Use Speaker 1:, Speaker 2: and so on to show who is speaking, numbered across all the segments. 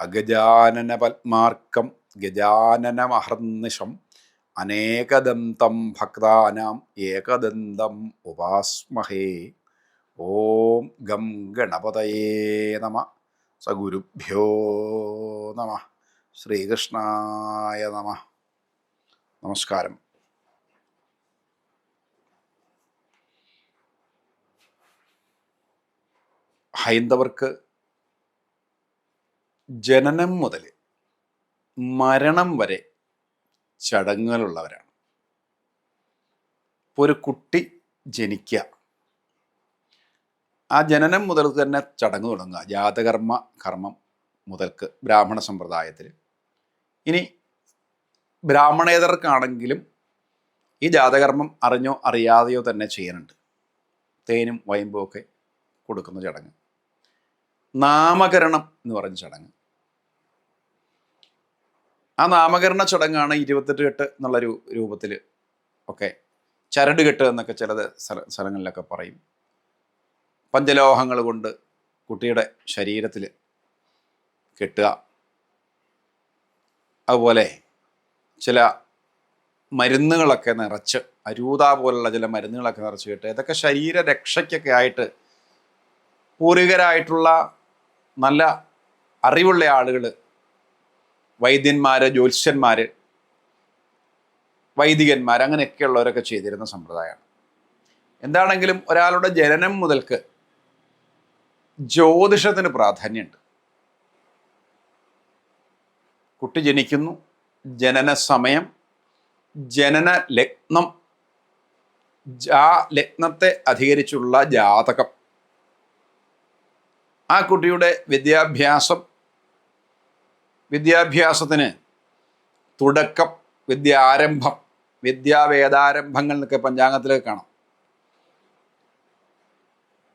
Speaker 1: അഗജാനന പത്മാർക്കം ഗജാനനമഹർനിഷം അനേകദന്തം ഭക്താനാം ഏകദന്തം ഉപാസ്മഹേ. ഓം gum ഗണപതയേ നമ. സഗുരുഭ്യോ നമ. ശ്രീകൃഷ്ണായ നമ. നമസ്കാരം. ഹൈന്ദവർക്ക് ജനനം മുതൽ മരണം വരെ ചടങ്ങുകളുള്ളവരാണ്. ഇപ്പോൾ ഒരു കുട്ടി ജനിക്കുക ആ ജനനം മുതൽ തന്നെ ചടങ്ങ് തുടങ്ങുക. ജാതകർമ്മ കർമ്മം മുതൽക്ക് ബ്രാഹ്മണ സമ്പ്രദായത്തിൽ. ഇനി ബ്രാഹ്മണേതർക്കാണെങ്കിലും ഈ ജാതകർമ്മം അറിഞ്ഞോ അറിയാതെയോ തന്നെ ചെയ്യുന്നുണ്ട് തേനും വയമ്പും ഒക്കെ കൊടുക്കുന്ന ചടങ്ങ്. നാമകരണം എന്ന് പറഞ്ഞ ചടങ്ങ്. ആ നാമകരണ ചടങ്ങാണ് ഇരുപത്തെട്ട് കെട്ട് എന്നുള്ളൊരു രൂപത്തിൽ ഒക്കെ ചരട് കെട്ട് എന്നൊക്കെ ചില സ്ഥല സ്ഥലങ്ങളിലൊക്കെ പറയും. പഞ്ചലോഹങ്ങൾ കൊണ്ട് കുട്ടിയുടെ ശരീരത്തിൽ കെട്ടുക. അതുപോലെ ചില മരുന്നുകളൊക്കെ നിറച്ച് അരൂത പോലുള്ള ചില മരുന്നുകളൊക്കെ നിറച്ച് കെട്ടുക. ഇതൊക്കെ ശരീരരക്ഷയ്ക്കൊക്കെ ആയിട്ട് പൂർവികരായിട്ടുള്ള നല്ല അറിവുള്ള ആളുകൾ വൈദ്യന്മാർ ജ്യോത്സ്യന്മാർ വൈദികന്മാർ അങ്ങനെയൊക്കെയുള്ളവരൊക്കെ ചെയ്തിരുന്ന സമ്പ്രദായമാണ്. എന്താണെങ്കിലും ഒരാളുടെ ജനനം മുതൽക്ക് ജ്യോതിഷത്തിന് പ്രാധാന്യമുണ്ട്. കുട്ടി ജനിക്കുന്നു ജനന സമയം ജനന ലഗ്നം ആ ലഗ്നത്തെ അധികരിച്ചുള്ള ജാതകം. ആ കുട്ടിയുടെ വിദ്യാഭ്യാസം വിദ്യാഭ്യാസത്തിന് തുടക്കം വിദ്യ ആരംഭം വിദ്യാവേദാരംഭങ്ങൾ എന്നൊക്കെ പഞ്ചാംഗത്തിലേക്ക് കാണാം.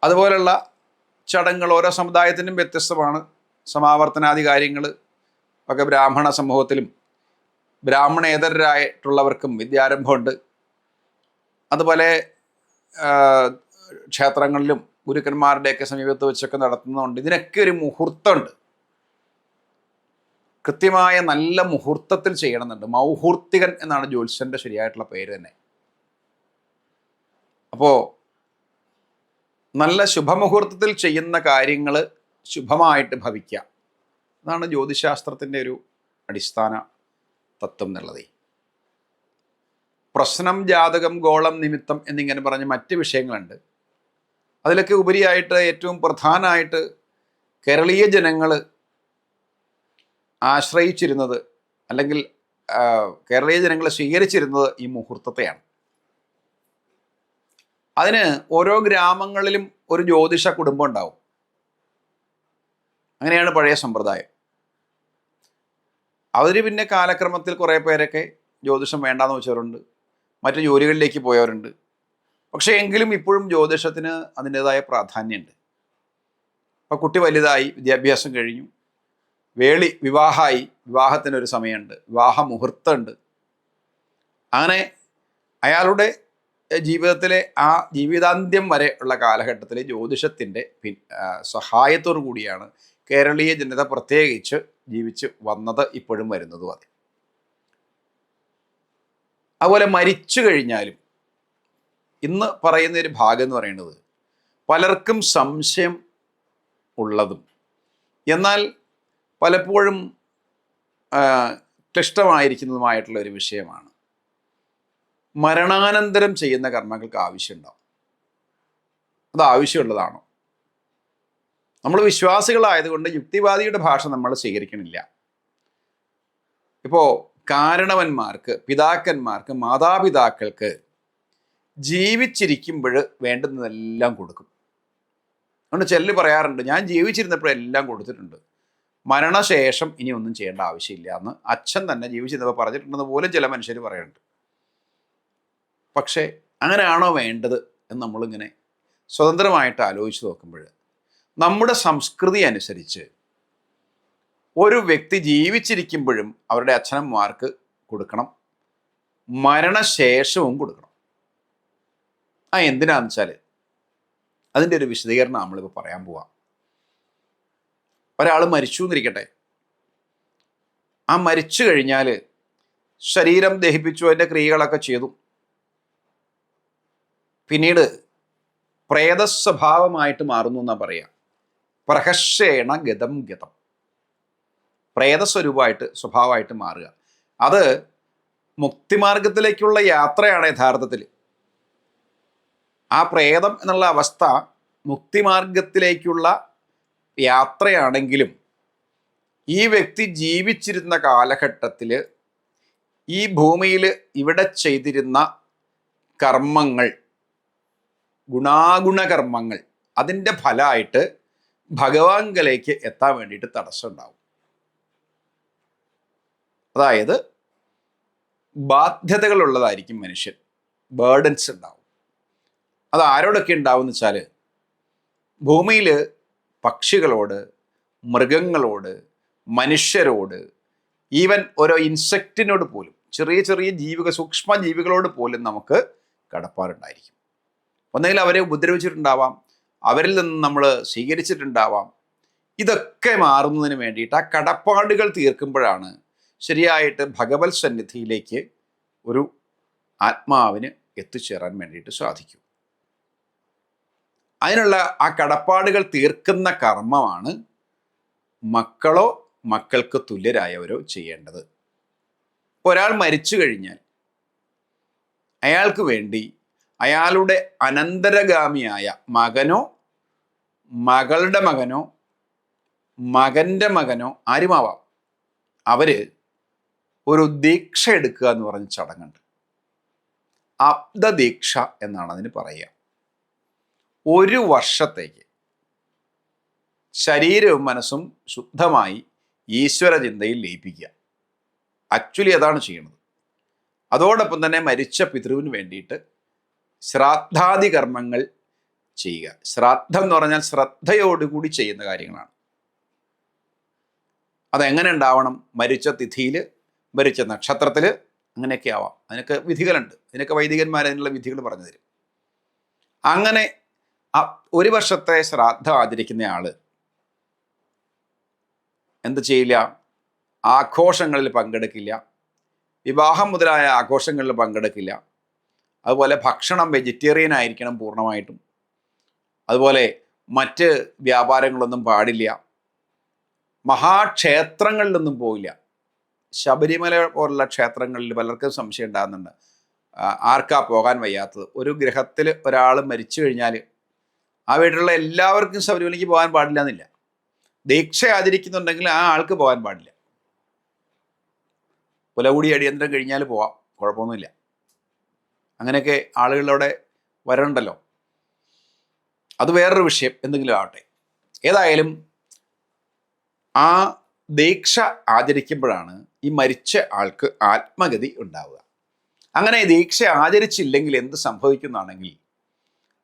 Speaker 1: അതുപോലുള്ള ചടങ്ങുകൾ ഓരോ സമുദായത്തിനും വ്യത്യസ്തമാണ്. സമാവർത്തനാദി കാര്യങ്ങൾ ഒക്കെ ബ്രാഹ്മണ സമൂഹത്തിലും ബ്രാഹ്മണേതരായിട്ടുള്ളവർക്കും വിദ്യാരംഭമുണ്ട്. അതുപോലെ ക്ഷേത്രങ്ങളിലും ഗുരുക്കന്മാരുടെയൊക്കെ സമീപത്ത് വെച്ചൊക്കെ നടത്തുന്നതുകൊണ്ട് ഇതിനൊക്കെ ഒരു മുഹൂർത്തമുണ്ട്. കൃത്യമായ നല്ല മുഹൂർത്തത്തിൽ ചെയ്യണമെന്നുണ്ട്. മൗഹൂർത്തികൻ എന്നാണ് ജ്യോത്സ്യന്റെ ശരിയായിട്ടുള്ള പേര് തന്നെ. അപ്പോൾ നല്ല ശുഭമുഹൂർത്തത്തിൽ ചെയ്യുന്ന കാര്യങ്ങൾ ശുഭമായിട്ട് ഭവിക്കുക. അതാണ് ജ്യോതിശാസ്ത്രത്തിന്റെ ഒരു അടിസ്ഥാന തത്വം എന്നുള്ളത്. പ്രശ്നം ജാതകം ഗോളം നിമിത്തം എന്നിങ്ങനെ പറഞ്ഞ് മറ്റ് വിഷയങ്ങളുണ്ട്. അതിലൊക്കെ ഉപരിയായിട്ട് ഏറ്റവും പ്രധാനമായിട്ട് കേരളീയ ജനങ്ങൾ ആശ്രയിച്ചിരുന്നത് അല്ലെങ്കിൽ കേരളീയ ജനങ്ങൾ സ്വീകരിച്ചിരുന്നത് ഈ മുഹൂർത്തത്തെയാണ്. അതിന് ഓരോ ഗ്രാമങ്ങളിലും ഒരു ജ്യോതിഷ കുടുംബം ഉണ്ടാവും. അങ്ങനെയാണ് പഴയ സമ്പ്രദായം. അവർ പിന്നെ കാലക്രമത്തിൽ കുറേ പേരൊക്കെ ജ്യോതിഷം വേണ്ടാന്ന് വെച്ചവരുണ്ട്. മറ്റു ജോലികളിലേക്ക് പോയവരുണ്ട്. പക്ഷേ എങ്കിലും ഇപ്പോഴും ജ്യോതിഷത്തിന് അതിന്റെതായ പ്രാധാന്യമുണ്ട്. അപ്പോൾ കുട്ടി വലുതായി വിദ്യാഭ്യാസം കഴിഞ്ഞു. വേളി വിവാഹമായി വിവാഹത്തിനൊരു സമയമുണ്ട് വിവാഹ മുഹൂർത്തമുണ്ട് അങ്ങനെ അയാളുടെ ജീവിതത്തിലെ ആ ജീവിതാന്ത്യം വരെ ഉള്ള കാലഘട്ടത്തിൽ ജ്യോതിഷത്തിന്റെ പിൻ സഹായത്തോടു കൂടിയാണ് കേരളീയ ജനത പ്രത്യേകിച്ച് ജീവിച്ച് വന്നത് ഇപ്പോഴും വരുന്നതും അതെ. അതുപോലെ മരിച്ചു കഴിഞ്ഞാലും ഇന്ന് പറയുന്ന ഒരു ഭാഗം എന്ന് പറയുന്നത് പലർക്കും സംശയം ഉള്ളതും. എന്നാൽ പലപ്പോഴും ക്ലിഷ്ടമായിരിക്കുന്നതുമായിട്ടുള്ള ഒരു വിഷയമാണ്. മരണാനന്തരം ചെയ്യുന്ന കർമ്മങ്ങൾക്ക് ആവശ്യമുണ്ടാവും അത് ആവശ്യമുള്ളതാണോ? നമ്മൾ വിശ്വാസികളായതുകൊണ്ട് യുക്തിവാദിയുടെ ഭാഷ നമ്മൾ സ്വീകരിക്കണില്ല. ഇപ്പോൾ കാരണവന്മാർക്ക് പിതാക്കന്മാർക്ക് മാതാപിതാക്കൾക്ക് ജീവിച്ചിരിക്കുമ്പോൾ വേണ്ടുന്നതെല്ലാം കൊടുക്കും. അതുകൊണ്ട് ചെല്ല് പറയാറുണ്ട് ഞാൻ ജീവിച്ചിരുന്നപ്പോഴെല്ലാം കൊടുത്തിട്ടുണ്ട്. മരണശേഷം ഇനി ഒന്നും ചെയ്യേണ്ട ആവശ്യമില്ല എന്ന് അച്ഛൻ തന്നെ ജീവിച്ചിരുന്നപ്പോൾ പറഞ്ഞിട്ടുണ്ടെന്ന് പോലും ചില മനുഷ്യർ പറയുന്നുണ്ട്. പക്ഷേ അങ്ങനെയാണോ വേണ്ടത് എന്ന് നമ്മളിങ്ങനെ സ്വതന്ത്രമായിട്ട് ആലോചിച്ച് നോക്കുമ്പോൾ നമ്മുടെ സംസ്കൃതി അനുസരിച്ച് ഒരു വ്യക്തി ജീവിച്ചിരിക്കുമ്പോഴും അവരുടെ അച്ഛനന്മാർക്ക് കൊടുക്കണം മരണശേഷവും കൊടുക്കണം. ആ എന്തിനാണെന്ന് വെച്ചാൽ അതിന്റെ ഒരു വിശദീകരണം നമ്മളിപ്പോൾ പറയാൻ പോവാം. ഒരാൾ മരിച്ചു എന്നിരിക്കട്ടെ. ആ മരിച്ചു കഴിഞ്ഞാൽ ശരീരം ദഹിപ്പിച്ചു അതിന്റെ ക്രിയകളൊക്കെ ചെയ്തു. പിന്നീട് പ്രേതസ്വഭാവമായിട്ട് മാറുന്നു എന്നാ പറയാ. പ്രഹർഷേണ ഗതം ഗതം. പ്രേതസ്വരൂപമായിട്ട് സ്വഭാവമായിട്ട് മാറുക. അത് മുക്തിമാർഗത്തിലേക്കുള്ള യാത്രയാണ് യഥാർത്ഥത്തിൽ. ആ പ്രേതം എന്നുള്ള അവസ്ഥ മുക്തിമാർഗത്തിലേക്കുള്ള യാത്രയാണെങ്കിലും ഈ വ്യക്തി ജീവിച്ചിരുന്ന കാലഘട്ടത്തിൽ ഈ ഭൂമിയിൽ ഇവിടെ ചെയ്തിരുന്ന കർമ്മങ്ങൾ ഗുണാഗുണകർമ്മങ്ങൾ അതിന്റെ ഫലമായിട്ട് ഭഗവാൻകലേക്ക് എത്താൻ വേണ്ടിയിട്ട് തടസ്സമുണ്ടാവും അതായത് ബാധ്യതകളുള്ളതായിരിക്കും മനുഷ്യൻ. ബേർഡൻസ് ഉണ്ടാവും. അത് ആരോടൊക്കെ ഉണ്ടാവും എന്ന് വെച്ചാൽ ഭൂമിയിൽ പക്ഷികളോട് മൃഗങ്ങളോട് മനുഷ്യരോട് ഈവൻ ഓരോ ഇൻസെക്റ്റിനോട് പോലും ചെറിയ ചെറിയ ജീവിക സൂക്ഷ്മ ജീവികളോട് പോലും നമുക്ക് കടപ്പാടുണ്ടായിരിക്കും. ഒന്നെങ്കിൽ അവരെ ഉപദ്രവിച്ചിട്ടുണ്ടാവാം അവരിൽ നിന്ന് നമ്മൾ സ്വീകരിച്ചിട്ടുണ്ടാവാം ഇതൊക്കെ മാറുന്നതിന് വേണ്ടിയിട്ട് ആ കടപ്പാടുകൾ തീർക്കുമ്പോഴാണ് ശരിയായിട്ട് ഭഗവത് സന്നിധിയിലേക്ക് ഒരു ആത്മാവിന് എത്തിച്ചേരാൻ വേണ്ടിയിട്ട് സാധിക്കും. അതിനുള്ള ആ കടപ്പാടുകൾ തീർക്കുന്ന കർമ്മമാണ് മക്കളോ മക്കൾക്ക് തുല്യരായവരോ ചെയ്യേണ്ടത്. ഒരാൾ മരിച്ചു കഴിഞ്ഞാൽ അയാൾക്ക് വേണ്ടി അയാളുടെ അനന്തരഗാമിയായ മകനോ മകളുടെ മകനോ മകന്റെ മകനോ ആരുമാവാം. അവർ ഒരു ദീക്ഷ എടുക്കുക എന്ന് പറഞ്ഞ ചടങ്ങുണ്ട്. അബ്ദ ദീക്ഷ എന്നാണ് അതിന് പറയുക. ഒരു വർഷത്തേക്ക് ശരീരവും മനസ്സും ശുദ്ധമായി ഈശ്വര ചിന്തയിൽ ലയിപ്പിക്കുക. ആക്ച്വലി അതാണ് ചെയ്യുന്നത്. അതോടൊപ്പം തന്നെ മരിച്ച പിതൃവിന് വേണ്ടിയിട്ട് ശ്രാദ്ധാദി കർമ്മങ്ങൾ ചെയ്യുക. ശ്രാദ്ധം എന്ന് പറഞ്ഞാൽ ശ്രദ്ധയോടുകൂടി ചെയ്യുന്ന കാര്യങ്ങളാണ്. അതെങ്ങനെ ഉണ്ടാവണം? മരിച്ച തിഥിയിൽ മരിച്ച നക്ഷത്രത്തിൽ അങ്ങനെയൊക്കെ ആവാം. അതിനൊക്കെ വിധികളുണ്ട്. അതിനൊക്കെ വൈദികന്മാർ അതിനുള്ള വിധികൾ പറഞ്ഞു തരും. അങ്ങനെ ഒരു വർഷത്തെ ശ്രാദ്ധം ആചരിക്കുന്ന ആൾ. എന്ത് ചെയ്യില്ല? ആഘോഷങ്ങളിൽ പങ്കെടുക്കില്ല. വിവാഹം മുതലായ ആഘോഷങ്ങളിൽ പങ്കെടുക്കില്ല. അതുപോലെ ഭക്ഷണം വെജിറ്റേറിയൻ ആയിരിക്കണം പൂർണമായിട്ടും. അതുപോലെ മറ്റ് വ്യാപാരങ്ങളൊന്നും പാടില്ല. മഹാക്ഷേത്രങ്ങളിലൊന്നും പോയില്ല ശബരിമല പോലുള്ള ക്ഷേത്രങ്ങളിൽ പലർക്കും സംശയം ഉണ്ടാകുന്നുണ്ട്. ആർക്കാ പോകാൻ വയ്യാത്തത്? ഒരു ഗ്രഹത്തിൽ ഒരാൾ മരിച്ചു കഴിഞ്ഞാൽ ആ വീട്ടിലുള്ള എല്ലാവർക്കും ശബരിമലയ്ക്ക് പോകാൻ പാടില്ല എന്നില്ല. ദീക്ഷ ആചരിക്കുന്നുണ്ടെങ്കിൽ ആ ആൾക്ക് പോകാൻ പാടില്ല. പുലകൂടി അടിയന്തരം കഴിഞ്ഞാൽ പോവാം. കുഴപ്പമൊന്നുമില്ല. അങ്ങനെയൊക്കെ ആളുകളവിടെ വരണ്ടല്ലോ. അത് വേറൊരു വിഷയം. എന്തെങ്കിലും ആവട്ടെ. ഏതായാലും ആ ദീക്ഷ ആചരിക്കുമ്പോഴാണ് ഈ മരിച്ച ആൾക്ക് ആത്മഗതി ഉണ്ടാവുക. അങ്ങനെ ദീക്ഷ ആചരിച്ചില്ലെങ്കിൽ എന്ത് സംഭവിക്കുന്നതാണെങ്കിൽ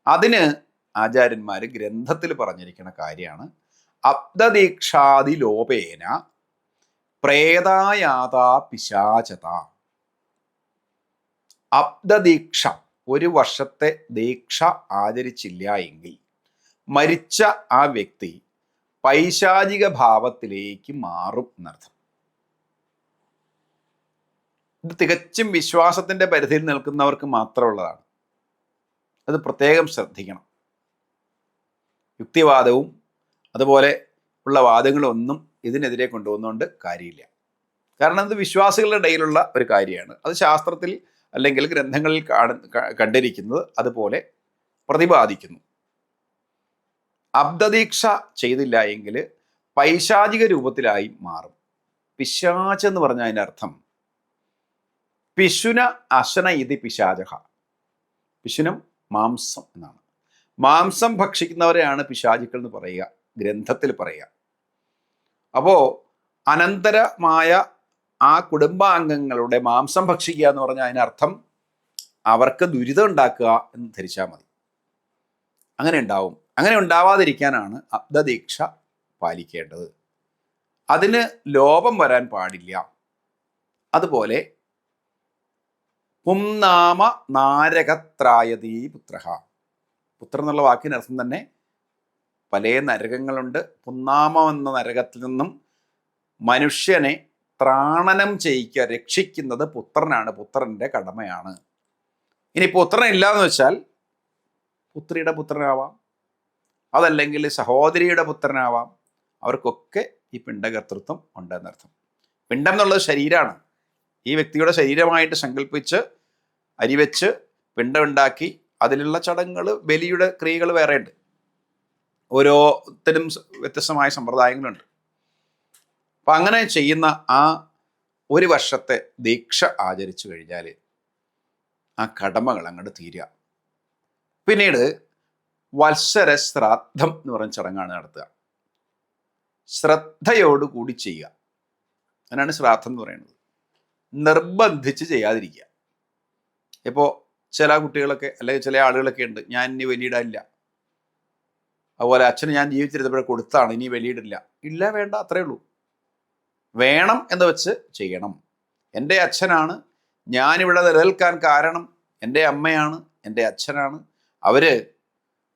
Speaker 1: അതിന് ആചാര്യന്മാർ ഗ്രന്ഥത്തിൽ പറഞ്ഞിരിക്കുന്ന കാര്യമാണ്. അബ്ദദീക്ഷാദി ലോപേന പ്രേതായാതാ പിശാചത. അബ്ദദീക്ഷ ഒരു വർഷത്തെ ദീക്ഷ ആചരിച്ചില്ല എങ്കിൽ മരിച്ച ആ വ്യക്തി പൈശാചിക ഭാവത്തിലേക്ക് മാറും എന്നർത്ഥം. ഇത് തികച്ചും വിശ്വാസത്തിന്റെ പരിധിയിൽ നിൽക്കുന്നവർക്ക് മാത്രമുള്ളതാണ്. അത് പ്രത്യേകം ശ്രദ്ധിക്കണം. യുക്തിവാദവും അതുപോലെ ഉള്ള വാദങ്ങളൊന്നും ഇതിനെതിരെ കൊണ്ടുവന്നുകൊണ്ട് കാര്യമില്ല. കാരണം ഇത് വിശ്വാസികളുടെ ഇടയിലുള്ള ഒരു കാര്യമാണ്. അത് ശാസ്ത്രത്തിൽ അല്ലെങ്കിൽ ഗ്രന്ഥങ്ങളിൽ കാണ കണ്ടിരിക്കുന്നത് അതുപോലെ പ്രതിപാദിക്കുന്നു. അബ്ദദീക്ഷ ചെയ്തില്ല എങ്കിൽ പൈശാചിക രൂപത്തിലായി മാറും. പിശാച് എന്ന് പറഞ്ഞ അതിന്റെ അർത്ഥം. പിശുന അശന ഇതി പിശാചക പിശുനം മാംസം എന്നാണ്. മാംസം ഭക്ഷിക്കുന്നവരെയാണ് പിശാചുക്കൾ എന്ന് പറയുക ഗ്രന്ഥത്തിൽ പറയുക. അപ്പോൾ അനന്തരമായ ആ കുടുംബാംഗങ്ങളുടെ മാംസം ഭക്ഷിക്കുക എന്ന് പറഞ്ഞാൽ അതിനർത്ഥം അവർക്ക് ദുരിതം ഉണ്ടാക്കുക എന്ന് ധരിച്ചാൽ മതി. അങ്ങനെ ഉണ്ടാവും. അങ്ങനെ ഉണ്ടാവാതിരിക്കാനാണ് അബ്ദദീക്ഷ പാലിക്കേണ്ടത്. അതിന് ലോപം വരാൻ പാടില്ല. അതുപോലെ പുംനാമ നാരകത്രായതീ പുത്ര പുത്രൻ എന്നുള്ള വാക്കിനർത്ഥം തന്നെ പല നരകങ്ങളുണ്ട്. പുന്നാമം എന്ന നരകത്തിൽ നിന്നും മനുഷ്യനെ ത്രാണനം ചെയ്യിക്കുക രക്ഷിക്കുന്നത് പുത്രനാണ്. പുത്രന്റെ കടമയാണ്. ഇനി പുത്രൻ ഇല്ലാന്ന് വെച്ചാൽ പുത്രിയുടെ പുത്രനാവാം. അതല്ലെങ്കിൽ സഹോദരിയുടെ പുത്രനാവാം. അവർക്കൊക്കെ ഈ പിണ്ടകർത്തൃത്വം ഉണ്ടെന്നർത്ഥം പിണ്ടം എന്നുള്ളത് ശരീരമാണ്. ഈ വ്യക്തിയുടെ ശരീരമായിട്ട് സങ്കല്പിച്ച് അരിവെച്ച് പിണ്ടമുണ്ടാക്കി അതിലുള്ള ചടങ്ങുകൾ ബലിയുടെ ക്രിയകൾ വേറെ ഉണ്ട് ഓരോരുത്തരും വ്യത്യസ്തമായ സമ്പ്രദായങ്ങളുണ്ട്. അപ്പം അങ്ങനെ ചെയ്യുന്ന ആ ഒരു വർഷത്തെ ദീക്ഷ ആചരിച്ചു കഴിഞ്ഞാൽ ആ കടമകൾ അങ്ങോട്ട് തീരുക പിന്നീട് വത്സര ശ്രാദ്ധം എന്ന് പറയുന്ന ചടങ്ങാണ് നടത്തുക. ശ്രദ്ധയോടുകൂടി ചെയ്യുക. അതിനാണ് ശ്രാദ്ധം എന്ന് പറയുന്നത്. നിർബന്ധിച്ച് ചെയ്യാതിരിക്കുക. ഇപ്പോൾ ചില കുട്ടികളൊക്കെ അല്ലെങ്കിൽ ചില ആളുകളൊക്കെ ഉണ്ട് ഞാൻ ഇനി വലിയിടാനില്ല. അതുപോലെ അച്ഛന് ഞാൻ ജീവിച്ചിരുന്നപ്പോഴേ കൊടുത്താണ് ഇനി വലിയിടില്ല. ഇല്ല വേണ്ട അത്രേ ഉള്ളൂ. വേണം എന്ന് വെച്ച് ചെയ്യണം. എന്റെ അച്ഛനാണ് ഞാനിവിടെ നിലനിൽക്കാൻ കാരണം എന്റെ അമ്മയാണ് എന്റെ അച്ഛനാണ്. അവർ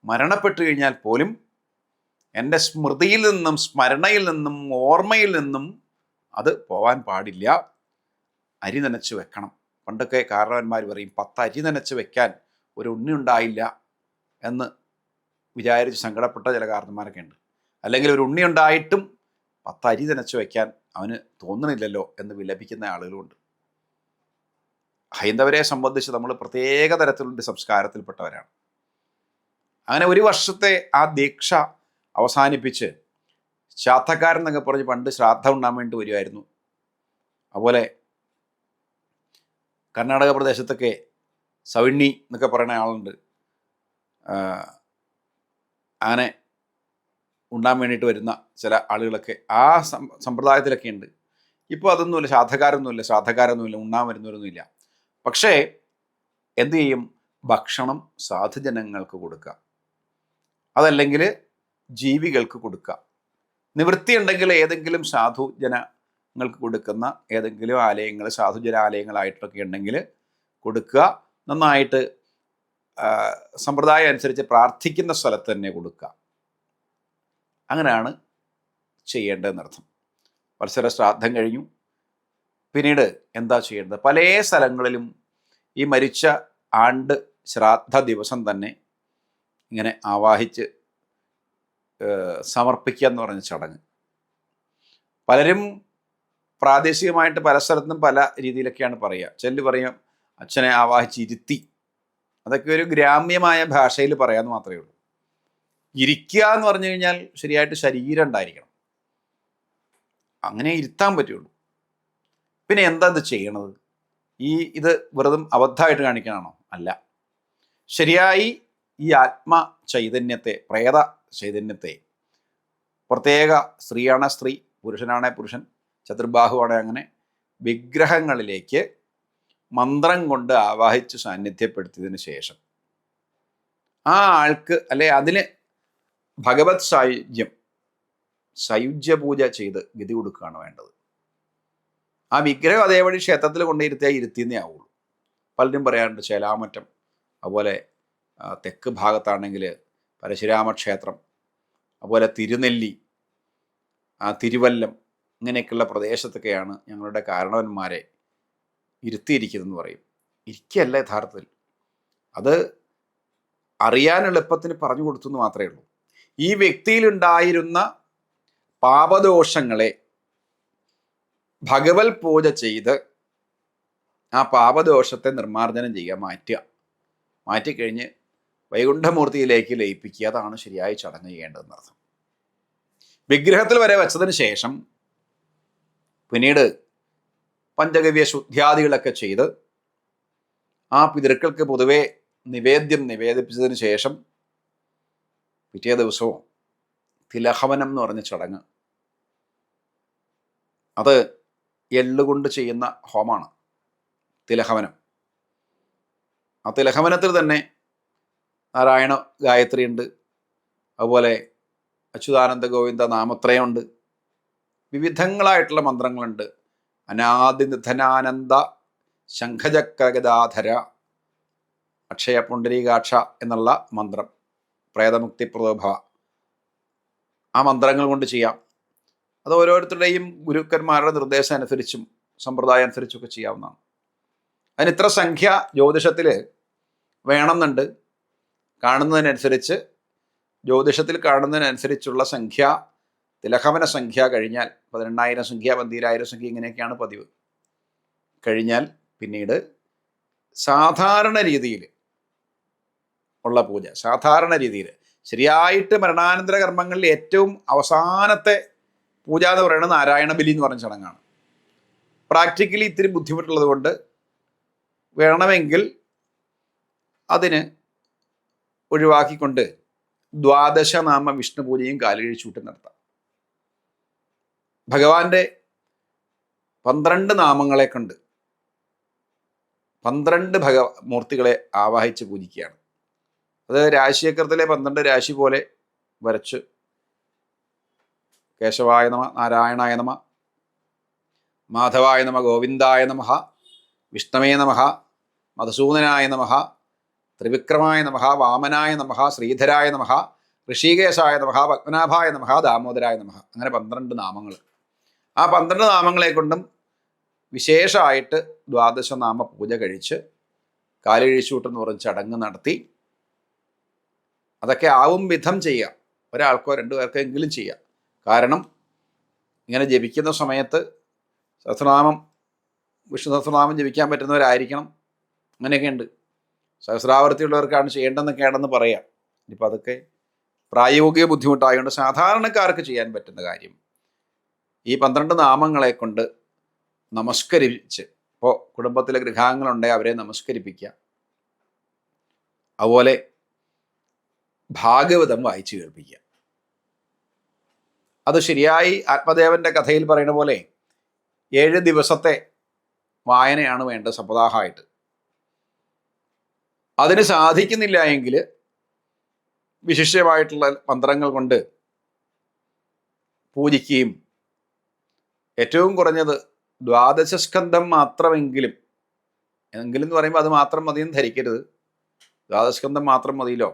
Speaker 1: മരണപ്പെട്ടു കഴിഞ്ഞാൽ പോലും എന്റെ സ്മൃതിയിൽ നിന്നും സ്മരണയിൽ നിന്നും ഓർമ്മയിൽ നിന്നും അത് പോവാൻ പാടില്ല. അരി നനച്ച് വെക്കണം. പണ്ടൊക്കെ കാരണവന്മാർ പറയും പത്ത് അരി നനച്ച് വെക്കാൻ ഒരു ഉണ്ണി ഉണ്ടായില്ല എന്ന് വിചാരിച്ച് സങ്കടപ്പെട്ട ചില കാരണന്മാരൊക്കെ ഉണ്ട്. അല്ലെങ്കിൽ ഒരു ഉണ്ണി ഉണ്ടായിട്ടും പത്ത് അരി നനച്ച് വെക്കാൻ അവന് തോന്നണില്ലല്ലോ എന്ന് വിലപിക്കുന്ന ആളുകളുണ്ട് ഹൈന്ദവരെ സംബന്ധിച്ച് നമ്മൾ പ്രത്യേക തരത്തിലുള്ള സംസ്കാരത്തിൽപ്പെട്ടവരാണ്. അങ്ങനെ ഒരു വർഷത്തെ ആ ദീക്ഷ അവസാനിപ്പിച്ച് ശ്രാദ്ധക്കാരൻ എന്നൊക്കെ പറഞ്ഞ് പണ്ട് ശ്രാദ്ധ ഉണ്ടാൻ വേണ്ടി വരുമായിരുന്നു അതുപോലെ കർണാടക പ്രദേശത്തൊക്കെ സവിണ്ണി എന്നൊക്കെ പറയുന്ന ആളുണ്ട്. അങ്ങനെ ഉണ്ടാൻ വേണ്ടിയിട്ട് വരുന്ന ചില ആളുകളൊക്കെ ആ സമ്പ്രദായത്തിലൊക്കെ ഉണ്ട്. ഇപ്പോൾ അതൊന്നുമില്ല ശ്രാദ്ധകാരൊന്നുമില്ല ശ്രാദ്ധകാരൊന്നുമില്ല ഉണ്ണാൻ വരുന്നവരൊന്നുമില്ല. പക്ഷേ എന്തു ചെയ്യും? ഭക്ഷണം സാധുജനങ്ങൾക്ക് കൊടുക്കുക. അതല്ലെങ്കിൽ ജീവികൾക്ക് കൊടുക്കുക. നിവൃത്തി ഉണ്ടെങ്കിൽ ഏതെങ്കിലും സാധു ജനങ്ങൾക്ക് കൊടുക്കുന്ന ഏതെങ്കിലും ആലയങ്ങൾ സാധുജലാലയങ്ങളായിട്ടൊക്കെ ഉണ്ടെങ്കിൽ കൊടുക്കുക. നന്നായിട്ട് സമ്പ്രദായം അനുസരിച്ച് പ്രാർത്ഥിക്കുന്ന സ്ഥലത്ത് തന്നെ കൊടുക്കുക. അങ്ങനെയാണ് ചെയ്യേണ്ടതെന്നർത്ഥം വത്സര ശ്രാദ്ധം കഴിഞ്ഞു. പിന്നീട് എന്താ ചെയ്യേണ്ടത്? പല സ്ഥലങ്ങളിലും ഈ മരിച്ച ആണ്ട് ശ്രാദ്ധ ദിവസം തന്നെ ഇങ്ങനെ ആവാഹിച്ച് സമർപ്പിക്കുക എന്ന് പറഞ്ഞ ചടങ്ങ്. പലരും പ്രാദേശികമായിട്ട് പല സ്ഥലത്തും പല രീതിയിലൊക്കെയാണ് പറയുക. ചെല്ല് പറയും അച്ഛനെ ആവാഹിച്ച് ഇരുത്തി അതൊക്കെ ഒരു ഗ്രാമ്യമായ ഭാഷയിൽ പറയാമെന്ന് മാത്രമേ ഉള്ളൂ. ഇരിക്കുക എന്ന് പറഞ്ഞു കഴിഞ്ഞാൽ ശരിയായിട്ട് ശരീരം ഉണ്ടായിരിക്കണം. അങ്ങനെ ഇരുത്താൻ പറ്റുള്ളൂ. പിന്നെ എന്താ ഇത് ചെയ്യണത്? ഈ ഇത് വെറുതെ അബദ്ധമായിട്ട് കാണിക്കാനാണോ അല്ല. ശരിയായി ഈ ആത്മ ചൈതന്യത്തെ പ്രേത ചൈതന്യത്തെ പ്രത്യേക സ്ത്രീയാണ് സ്ത്രീ പുരുഷനാണെ പുരുഷൻ ചതുർബാഹുവാണെ അങ്ങനെ വിഗ്രഹങ്ങളിലേക്ക് മന്ത്രം കൊണ്ട് ആവാഹിച്ച് സാന്നിധ്യപ്പെടുത്തിയതിന് ശേഷം ആ ആൾക്ക് അല്ലെ അതിന് ഭഗവത് സായുജ്യം സയുജ്യ പൂജ ചെയ്ത് ഗതി കൊടുക്കുകയാണ് വേണ്ടത്. ആ വിഗ്രഹം അതേപടി ക്ഷേത്രത്തിൽ കൊണ്ടിരുത്തിയാൽ ഇരുത്തിയെന്നേ ആവുള്ളൂ. പലരും പറയാറുണ്ട് ചേലാമറ്റം അതുപോലെ തെക്ക് ഭാഗത്താണെങ്കിൽ പരശുരാമ ക്ഷേത്രം അതുപോലെ തിരുനെല്ലി തിരുവല്ലം ഇങ്ങനെയൊക്കെയുള്ള പ്രദേശത്തൊക്കെയാണ് ഞങ്ങളുടെ കാരണവന്മാരെ ഇരുത്തിയിരിക്കുന്നതെന്ന് പറയും. ഇരിക്കുകയല്ല യഥാർത്ഥത്തിൽ. അത് അറിയാൻ എളുപ്പത്തിന് പറഞ്ഞു കൊടുത്തു എന്ന് മാത്രമേ ഉള്ളൂ. ഈ വ്യക്തിയിലുണ്ടായിരുന്ന പാപദോഷങ്ങളെ ഭഗവത് പൂജ ചെയ്ത് ആ പാപദോഷത്തെ നിർമ്മാർജനം ചെയ്യുക മാറ്റുക. മാറ്റിക്കഴിഞ്ഞ് വൈകുണ്ഠമൂർത്തിയിലേക്ക് ലയിപ്പിക്കുക അതാണ് ശരിയായി ചടങ്ങ് ചെയ്യേണ്ടതെന്നർത്ഥം. വിഗ്രഹത്തിൽ വരെ വെച്ചതിന് ശേഷം പിന്നീട് പഞ്ചഗവ്യ ശുദ്ധ്യാദികളൊക്കെ ചെയ്ത് ആ പിതൃക്കൾക്ക് പൊതുവെ നിവേദ്യം നിവേദിപ്പിച്ചതിന് ശേഷം പിറ്റേ ദിവസവും തിലഹവനം എന്ന് പറഞ്ഞ ചടങ്ങ്. അത് എള്ളുകൊണ്ട് ചെയ്യുന്ന ഹോമാണ് തിലഹവനം. ആ തിലഹവനത്തിൽ തന്നെ നാരായണ ഗായത്രി ഉണ്ട് അതുപോലെ അച്യുതാനന്ദ ഗോവിന്ദ നാമത്രയമുണ്ട്. വിവിധങ്ങളായിട്ടുള്ള മന്ത്രങ്ങളുണ്ട്. അനാദിനിധനാനന്ദ ശംഖചക്രഗദാധര അക്ഷയ പുണ്ടരീകാക്ഷ എന്നുള്ള മന്ത്രം പ്രേതമുക്തി പ്രലോഭ. ആ മന്ത്രങ്ങൾ കൊണ്ട് ചെയ്യാം. അത് ഓരോരുത്തരുടെയും ഗുരുക്കന്മാരുടെ നിർദ്ദേശം അനുസരിച്ചും സമ്പ്രദായം അനുസരിച്ചൊക്കെ ചെയ്യാവുന്നതാണ്. അതിന് ഇത്ര സംഖ്യ ജ്യോതിഷത്തിൽ വേണമെന്നുണ്ട്. കാണുന്നതിനനുസരിച്ച് ജ്യോതിഷത്തിൽ കാണുന്നതിനനുസരിച്ചുള്ള സംഖ്യ തിലഹവന സംഖ്യ കഴിഞ്ഞാൽ പതിനെണ്ണായിരം സംഖ്യ പന്തീരായിരം സംഖ്യ ഇങ്ങനെയൊക്കെയാണ് പതിവ്. കഴിഞ്ഞാൽ പിന്നീട് സാധാരണ രീതിയിൽ ഉള്ള പൂജ സാധാരണ രീതിയിൽ ശരിയായിട്ട് മരണാനന്തര കർമ്മങ്ങളിൽ ഏറ്റവും അവസാനത്തെ പൂജ എന്ന് പറയുന്നത് നാരായണ ബലി എന്ന് പറഞ്ഞ ചടങ്ങാണ്. പ്രാക്ടിക്കലി ഇത്തിരി ബുദ്ധിമുട്ടുള്ളത് കൊണ്ട് വേണമെങ്കിൽ അതിന് ഒഴിവാക്കിക്കൊണ്ട് ദ്വാദശനാമ വിഷ്ണു പൂജയും കാലുകഴിച്ചൂട്ടും നടത്താം. ഭഗവാന്റെ പന്ത്രണ്ട് നാമങ്ങളെ കണ്ട് പന്ത്രണ്ട് ഭഗ മൂർത്തികളെ ആവാഹിച്ച് പൂജിക്കുകയാണ്. അത് രാശിചക്രത്തിലെ പന്ത്രണ്ട് രാശി പോലെ വരച്ച് കേശവായ നമ നാരായണായ നമ മാധവായ നമ ഗോവിന്ദായ നമ വിഷ്ണവേ നമ മധുസൂദനായ നമ ത്രിവിക്രമായ നമ വാമനായ നമ ശ്രീധരായ നമ ഋഷികേശായ നമ പത്മനാഭായ നമ ദാമോദരായ നമ അങ്ങനെ പന്ത്രണ്ട് നാമങ്ങൾ. ആ പന്ത്രണ്ട് നാമങ്ങളെ കൊണ്ടും വിശേഷമായിട്ട് ദ്വാദശനാമ പൂജ കഴിച്ച് കാലിഴിച്ചൂട്ടെന്ന് പറഞ്ഞ് ചടങ്ങ് നടത്തി. അതൊക്കെ ആവും വിധം ചെയ്യാം. ഒരാൾക്കോ രണ്ടു പേർക്കോ എങ്കിലും ചെയ്യാം. കാരണം ഇങ്ങനെ ജപിക്കുന്ന സമയത്ത് സഹസ്രനാമം വിഷ്ണു സഹസ്രനാമം ജപിക്കാൻ പറ്റുന്നവരായിരിക്കണം. അങ്ങനെയൊക്കെ ഉണ്ട് സഹസ്രാവർത്തിയുള്ളവർക്കാണ് ചെയ്യേണ്ടതെന്നൊക്കെയാണെന്ന് പറയാം. ഇനിയിപ്പോൾ അതൊക്കെ പ്രായോഗിക ബുദ്ധിമുട്ടായതുകൊണ്ട് സാധാരണക്കാർക്ക് ചെയ്യാൻ പറ്റുന്ന കാര്യം. ഈ പന്ത്രണ്ട് നാമങ്ങളെ കൊണ്ട് നമസ്കരിച്ച് ഇപ്പോൾ കുടുംബത്തിലെ ഗൃഹാംഗങ്ങളുണ്ടെങ്കിൽ അവരെ നമസ്കരിപ്പിക്കുക. അതുപോലെ ഭാഗവതം വായിച്ചു കേൾപ്പിക്കുക. അത് ശരിയായി ആത്മദേവന്റെ കഥയിൽ പറയുന്ന പോലെ ഏഴ് ദിവസത്തെ വായനയാണ് വേണ്ടത് സപ്താഹമായിട്ട്. അതിന് സാധിക്കുന്നില്ല എങ്കിൽ വിശിഷ്യമായിട്ടുള്ള മന്ത്രങ്ങൾ കൊണ്ട് പൂജിക്കുകയും ഏറ്റവും കുറഞ്ഞത് ദ്വാദശസ്കന്ധം മാത്രമെങ്കിലും എങ്കിലും എന്ന് പറയുമ്പോൾ അത് മാത്രം മതിയെന്ന് ധരിക്കരുത്. ദ്വാദശസ്കന്ധം മാത്രം മതിയല്ലോ.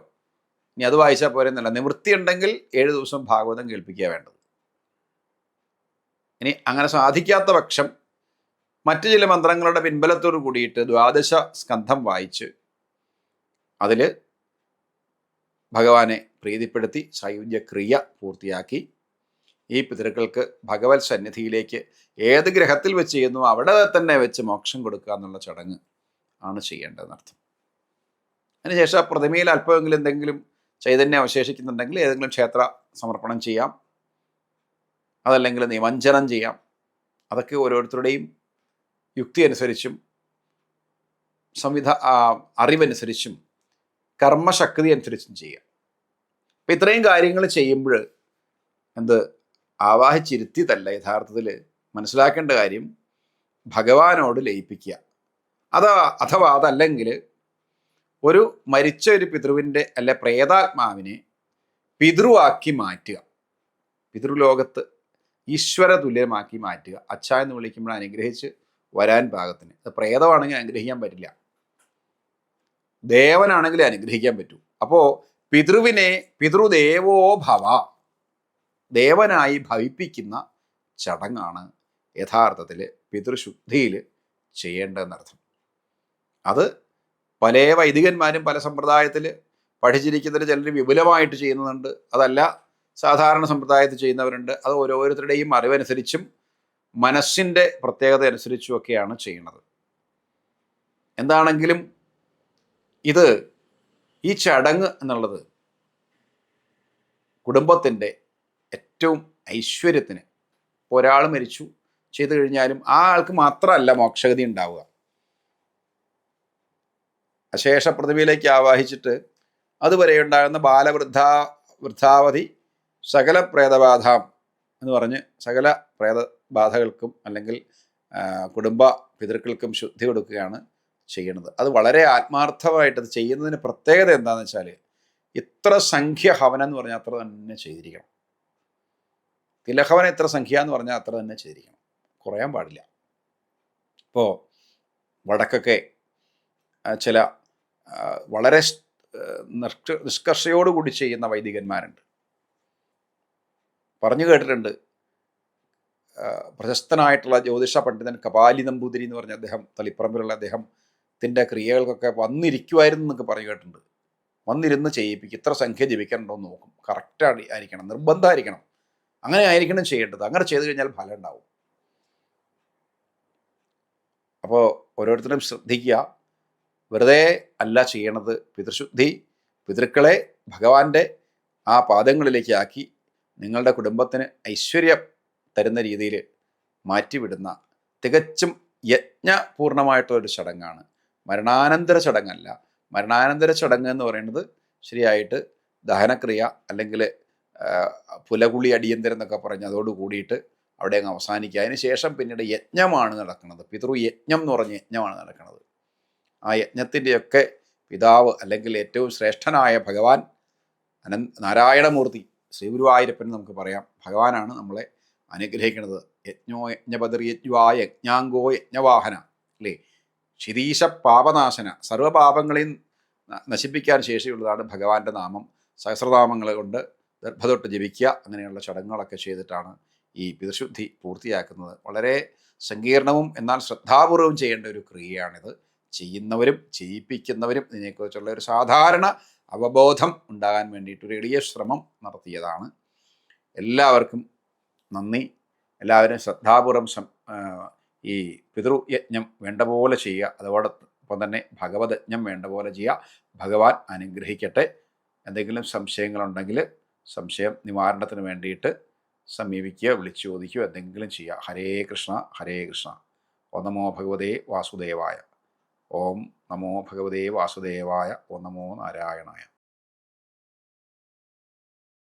Speaker 1: ഇനി അത് വായിച്ചാൽ നിവൃത്തി ഉണ്ടെങ്കിൽ ഏഴ് ദിവസം ഭാഗവതം കേൾപ്പിക്കുക വേണ്ടത്. ഇനി അങ്ങനെ സാധിക്കാത്ത പക്ഷം മറ്റു ചില മന്ത്രങ്ങളുടെ പിൻബലത്തോട് കൂടിയിട്ട് ദ്വാദശ സ്കന്ധം വായിച്ച് അതിൽ ഭഗവാനെ പ്രീതിപ്പെടുത്തി സായുജ്യ ക്രിയ പൂർത്തിയാക്കി ഈ പിതൃക്കൾക്ക് ഭഗവത് സന്നിധിയിലേക്ക് ഏത് ഗ്രഹത്തിൽ വെച്ച് ചെയ്യുന്നു അവിടെ തന്നെ വെച്ച് മോക്ഷം കൊടുക്കുക എന്നുള്ള ചടങ്ങ് ആണ് ചെയ്യേണ്ടതെന്നർത്ഥം അതിനുശേഷം പ്രതിമയിൽ അല്പമെങ്കിലും എന്തെങ്കിലും ചൈതന്യം അവശേഷിക്കുന്നുണ്ടെങ്കിൽ ഏതെങ്കിലും ക്ഷേത്ര സമർപ്പണം ചെയ്യാം. അതല്ലെങ്കിൽ നിമഞ്ജനം ചെയ്യാം. അതൊക്കെ ഓരോരുത്തരുടെയും യുക്തി അനുസരിച്ചും സംവിധ അറിവനുസരിച്ചും കർമ്മശക്തി അനുസരിച്ചും ചെയ്യാം. അപ്പം ഇത്രയും കാര്യങ്ങൾ ചെയ്യുമ്പോൾ എന്ത് ആവാഹിച്ചിരുത്തിയതല്ല യഥാർത്ഥത്തിൽ മനസ്സിലാക്കേണ്ട കാര്യം ഭഗവാനോട് ലയിപ്പിക്കുക. അതാ അഥവാ അതല്ലെങ്കിൽ ഒരു മരിച്ച ഒരു പിതൃവിന്റെ അല്ലെ പ്രേതാത്മാവിനെ പിതൃവാക്കി മാറ്റുക. പിതൃലോകത്ത് ഈശ്വര തുല്യമാക്കി മാറ്റുക. അച്ഛ എന്ന് വിളിക്കുമ്പോൾ അനുഗ്രഹിച്ച് വരാൻ പാകത്തിന്. അത് പ്രേതമാണെങ്കിൽ അനുഗ്രഹിക്കാൻ പറ്റില്ല. ദേവനാണെങ്കിൽ അനുഗ്രഹിക്കാൻ പറ്റൂ. അപ്പോൾ പിതൃവിനെ പിതൃദേവോ ഭവ ദേവനായി ഭവിപ്പിക്കുന്ന ചടങ്ങാണ് യഥാർത്ഥത്തിൽ പിതൃശുദ്ധിയിൽ ചെയ്യേണ്ടതെന്നർത്ഥം അത് പല വൈദികന്മാരും പല സമ്പ്രദായത്തിൽ പഠിച്ചിരിക്കുന്നതിൽ ചിലർ വിപുലമായിട്ട് ചെയ്യുന്നുണ്ട്. അതല്ല സാധാരണ സമ്പ്രദായത്തിൽ ചെയ്യുന്നവരുണ്ട്. അത് ഓരോരുത്തരുടെയും അറിവനുസരിച്ചും മനസ്സിന്റെ പ്രത്യേകത അനുസരിച്ചും ഒക്കെയാണ് ചെയ്യുന്നത്. എന്താണെങ്കിലും ഇത് ഈ ചടങ്ങ് എന്നുള്ളത് കുടുംബത്തിന്റെ ഏറ്റവും ഐശ്വര്യത്തിന്. ഒരാൾ മരിച്ചു. ചെയ്തു കഴിഞ്ഞാലും ആ ആൾക്ക് മാത്രമല്ല മോക്ഷഗതി ഉണ്ടാവുക. അശേഷ പ്രതിഭയിലേക്ക് ആവാഹിച്ചിട്ട് അതുവരെ ഉണ്ടാകുന്ന ബാലവൃദ്ധ വൃദ്ധാവധി സകല പ്രേതബാധാം എന്ന് പറഞ്ഞ് സകല പ്രേതബാധകൾക്കും അല്ലെങ്കിൽ കുടുംബ പിതൃക്കൾക്കും ശുദ്ധി കൊടുക്കുകയാണ് ചെയ്യുന്നത്. അത് വളരെ ആത്മാർത്ഥമായിട്ട് അത് ചെയ്യുന്നതിന് പ്രത്യേകത എന്താണെന്ന് വെച്ചാൽ ഇത്ര സംഖ്യ ഹവനം എന്ന് പറഞ്ഞാൽ അത്ര തന്നെ ചെയ്തിരിക്കണം. തിലഹവന എത്ര സംഖ്യ എന്ന് പറഞ്ഞാൽ അത്ര തന്നെ ചെയ്തിരിക്കണം കുറയാൻ പാടില്ല. ഇപ്പോൾ വടക്കൊക്കെ ചില വളരെ നിഷ്കർഷയോടുകൂടി ചെയ്യുന്ന വൈദികന്മാരുണ്ട്. പറഞ്ഞു കേട്ടിട്ടുണ്ട്. പ്രശസ്തനായിട്ടുള്ള ജ്യോതിഷ പണ്ഡിതൻ കപാലി നമ്പൂതിരി എന്ന് പറഞ്ഞ അദ്ദേഹം തളിപ്പറമ്പിലുള്ള അദ്ദേഹത്തിന്റെ ക്രിയകൾക്കൊക്കെ വന്നിരിക്കുമായിരുന്നു എന്നൊക്കെ പറഞ്ഞു കേട്ടിട്ടുണ്ട്. വന്നിരുന്ന് ചെയ്യിപ്പിക്കും. ഇത്ര സംഖ്യ ജപിക്കാനുണ്ടോ എന്ന് നോക്കും. കറക്റ്റാണ് ആയിരിക്കണം. നിർബന്ധമായിരിക്കണം. അങ്ങനെ ആയിരിക്കണം ചെയ്യേണ്ടത്. അങ്ങനെ ചെയ്തു കഴിഞ്ഞാൽ ഫലം ഉണ്ടാവും. അപ്പോൾ ഓരോരുത്തരും ശ്രദ്ധിക്കുക. വെറുതെ അല്ല ചെയ്യണത് പിതൃശുദ്ധി. പിതൃക്കളെ ഭഗവാന്റെ ആ പാദങ്ങളിലേക്ക് ആക്കി നിങ്ങളുടെ കുടുംബത്തിന് ഐശ്വര്യം തരുന്ന രീതിയിൽ മാറ്റിവിടുന്ന തികച്ചും യജ്ഞപൂർണമായിട്ടുള്ളൊരു ചടങ്ങാണ്. മരണാനന്തര ചടങ്ങല്ല. മരണാനന്തര ചടങ്ങ് എന്ന് പറയുന്നത് ശരിയായിട്ട് ദഹനക്രിയ അല്ലെങ്കിൽ പുലകുളി അടിയന്തരം എന്നൊക്കെ പറഞ്ഞ് അതോട് കൂടിയിട്ട് അവിടെ അങ്ങ് അവസാനിക്കുക. അതിന് ശേഷം പിന്നീട് യജ്ഞമാണ് നടക്കുന്നത്. പിതൃ യജ്ഞം എന്ന് പറഞ്ഞ യജ്ഞമാണ് നടക്കുന്നത്. ആ യജ്ഞത്തിന്റെയൊക്കെ പിതാവ് അല്ലെങ്കിൽ ഏറ്റവും ശ്രേഷ്ഠനായ ഭഗവാൻ അനന് നാരായണമൂർത്തി ശ്രീഗുരുവായൂരപ്പൻ നമുക്ക് പറയാം. ഭഗവാനാണ് നമ്മളെ അനുഗ്രഹിക്കുന്നത്. യജ്ഞോ യജ്ഞപതിർ യജ്ഞാ യജ്ഞാങ്കോ യജ്ഞവാഹന അല്ലേ? ശിരീശ പാപനാശന സർവപാപങ്ങളെയും നശിപ്പിക്കാൻ ശേഷിയുള്ളതാണ് ഭഗവാന്റെ നാമം. സഹസ്രനാമങ്ങൾ കൊണ്ട് ഗർഭതൊട്ട് ജപിക്കുക അങ്ങനെയുള്ള ചടങ്ങുകളൊക്കെ ചെയ്തിട്ടാണ് ഈ പിതൃശുദ്ധി പൂർത്തിയാക്കുന്നത്. വളരെ സങ്കീർണവും എന്നാൽ ശ്രദ്ധാപൂർവം ചെയ്യേണ്ട ഒരു ക്രിയയാണിത്. ചെയ്യുന്നവരും ചെയ്യിപ്പിക്കുന്നവരും ഇതിനെക്കുറിച്ചുള്ള ഒരു സാധാരണ അവബോധം ഉണ്ടാകാൻ വേണ്ടിയിട്ട് ഒരു എളിയ ശ്രമം നടത്തിയതാണ്. എല്ലാവർക്കും നന്ദി. എല്ലാവരും ശ്രദ്ധാപൂർവം ഈ പിതൃയജ്ഞം വേണ്ട പോലെ ചെയ്യുക. അതോടൊപ്പം തന്നെ ഭഗവത് യജ്ഞം വേണ്ട പോലെ ചെയ്യുക. ഭഗവാൻ അനുഗ്രഹിക്കട്ടെ. എന്തെങ്കിലും സംശയങ്ങളുണ്ടെങ്കിൽ സംശയം നിവാരണത്തിന് വേണ്ടിയിട്ട് സമീപിക്കുക വിളിച്ചു ചോദിക്കുക എന്തെങ്കിലും ചെയ്യുക. ഹരേ കൃഷ്ണ ഹരേ കൃഷ്ണ. ഓ നമോ ഭഗവതേ വാസുദേവായ. ഓം നമോ ഭഗവതേ വാസുദേവായ. ഓ നമോ നാരായണായ.